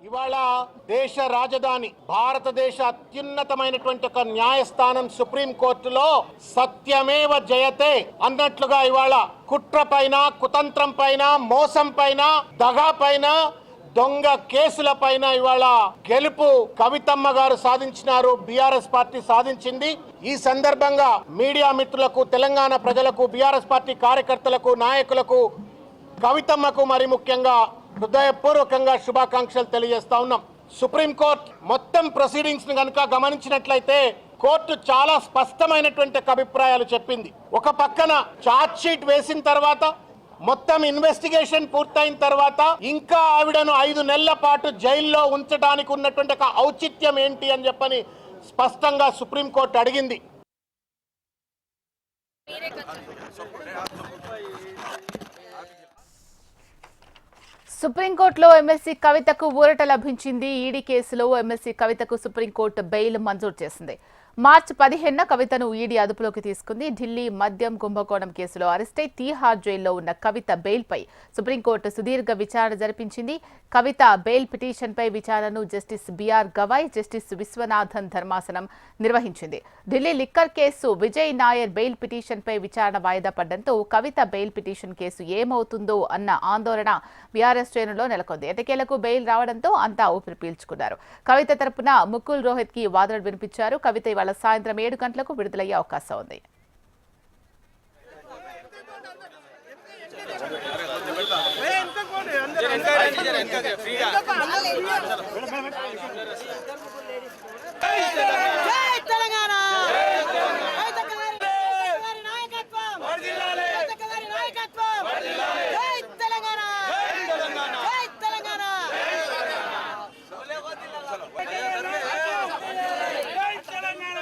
ఇవాళ దేశ రాజధాని భారతదేశ అత్యున్నతమైనటువంటి ఒక న్యాయస్థానం సుప్రీంకోర్టులో సత్యమేవ జయతే అన్నట్లుగా ఇవాళ కుట్ర పైన కుతంత్రం పైన మోసం పైన దగా పైన దొంగ కేసుల పైన ఇవాళ గెలుపు కవితమ్మ గారు సాధించినారు బీఆర్ఎస్ పార్టీ సాధించింది. ఈ సందర్భంగా మీడియా మిత్రులకు తెలంగాణ ప్రజలకు బీఆర్ఎస్ పార్టీ కార్యకర్తలకు నాయకులకు కవితమ్మకు మరి ముఖ్యంగా హృదయపూర్వకంగా శుభాకాంక్షలు తెలియజేస్తా ఉన్నాం. సుప్రీంకోర్టు మొత్తం ప్రొసీడింగ్స్ని కనుక గమనించినట్లయితే కోర్టు చాలా స్పష్టమైనటువంటి అభిప్రాయాలు చెప్పింది. ఒక పక్కన చార్జ్ షీట్ వేసిన తర్వాత మొత్తం ఇన్వెస్టిగేషన్ పూర్తయిన తర్వాత ఇంకా ఆవిడను ఐదు నెలల పాటు జైల్లో ఉంచడానికి ఉన్నటువంటి ఒక ఔచిత్యం ఏంటి అని చెప్పని స్పష్టంగా సుప్రీంకోర్టు అడిగింది. సుప్రీంకోర్టులో ఎమ్మెల్సీ కవితకు ఊరట లభించింది. ఈడీ కేసులో ఎమ్మెల్సీ కవితకు సుప్రీంకోర్టు బెయిల్ మంజూరు చేసింది. మార్చి పదిహేనున కవితను ఈడీ అదుపులోకి తీసుకుంది. ఢిల్లీ మద్యం కుంభకోణం కేసులో అరెస్టై తీహార్ జైల్లో ఉన్న కవిత బెయిల్పై సుప్రీంకోర్టు సుదీర్ఘ విచారణ జరిపించింది. కవిత బెయిల్ పిటిషన్పై విచారణను justice BR Gavai justice Viswanathan ధర్మాసనం నిర్వహించింది. Delhi liquor case Vijay Nair bail పిటిషన్పై విచారణ వాయిదా పడడంతో కవిత బెయిల్ పిటిషన్ కేసు ఏమవుతుందో అన్న ఆందోళన బీఆర్ఎస్ శ్రేణులో నెలకొంది ఎటకేలకు బెయిల్ రావడంతో అంతా ఊపిరి పీల్చుకున్నారు కవిత తరపున ముకుల్ రోహిత్కి వాదనలు వినిపించారు కవిత ఇవాళ సాయంత్రం ఏడు గంటలకు విడుదలయ్యే అవకాశం ఉంది జై జై తెలంగాణ.